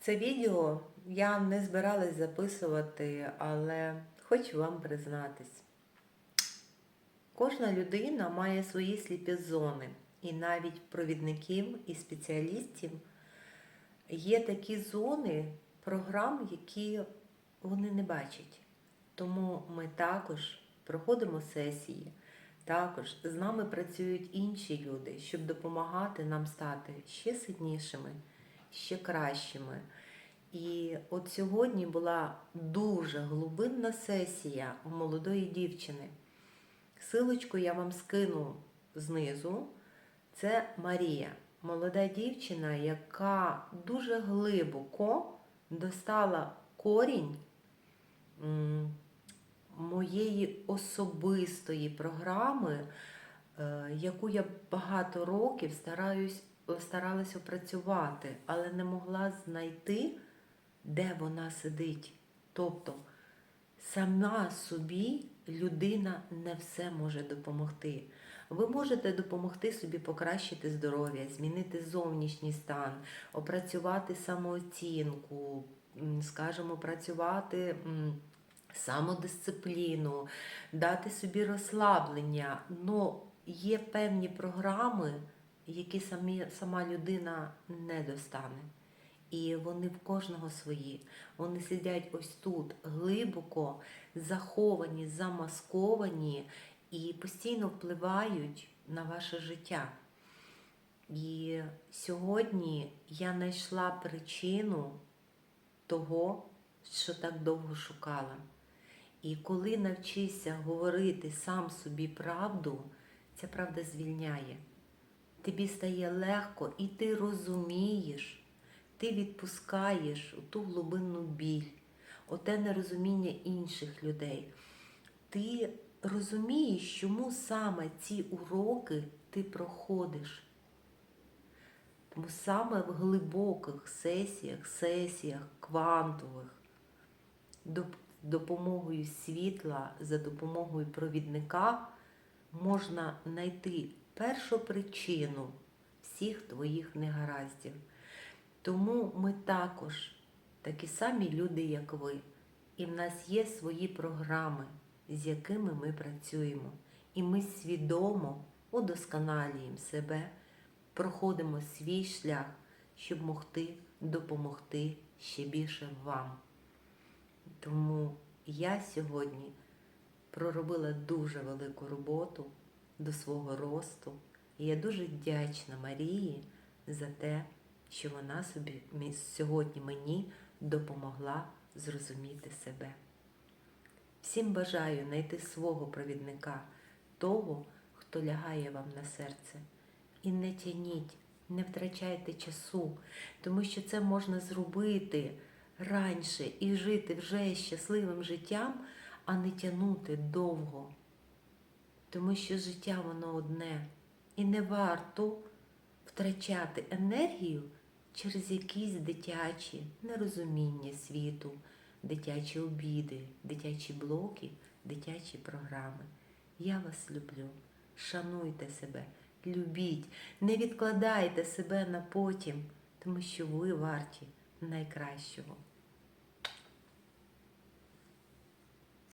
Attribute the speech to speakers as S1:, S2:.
S1: Це відео я не збиралась записувати, але хочу вам признатись. Кожна людина має свої сліпі зони, і навіть провідників і спеціалістів є такі зони програм, які вони не бачать. Тому ми також проходимо сесії, також з нами працюють інші люди, щоб допомагати нам стати ще сильнішими, ще кращими. І от сьогодні була дуже глибинна сесія у молодої дівчини. Силочку я вам скину знизу. Це Марія, молода дівчина, яка дуже глибоко достала корінь моєї особистої програми, е, яку я багато років стараюсь, старалась опрацювати, але не могла знайти, де вона сидить. Тобто сама собі людина не все може допомогти. Ви можете допомогти собі покращити здоров'я, змінити зовнішній стан, опрацювати самооцінку, скажімо, працювати самодисципліну, дати собі розслаблення. Но є певні програми, які самі, сама людина не достане. І вони в кожного свої. Вони сидять ось тут глибоко, заховані, замасковані і постійно впливають на ваше життя. І сьогодні я знайшла причину того, що так довго шукала. І коли навчишся говорити сам собі правду, ця правда звільняє. Тобі стає легко, і ти розумієш, ти відпускаєш ту глибинну біль, оте нерозуміння інших людей. Ти розумієш, чому саме ці уроки ти проходиш. Тому саме в глибоких сесіях, сесіях квантових, доп- допомогою світла, за допомогою провідника можна знайти першу причину всіх твоїх негараздів. Тому ми також такі самі люди, як ви. І в нас є свої програми, з якими ми працюємо. І ми свідомо удосконалюємо себе, проходимо свій шлях, щоб могти допомогти ще більше вам. Тому я сьогодні проробила дуже велику роботу до свого росту. І я дуже вдячна Марії за те, що вона собі сьогодні мені допомогла зрозуміти себе. Всім бажаю знайти свого провідника, того, хто лягає вам на серце. І не тяніть, не втрачайте часу, тому що це можна зробити раніше і жити вже щасливим життям, а не тягнути довго. Тому що життя воно одне. І не варто втрачати енергію через якісь дитячі нерозуміння світу, дитячі обіди, дитячі блоки, дитячі програми. Я вас люблю. Шануйте себе, любіть, не відкладайте себе на потім, тому що ви варті найкращого.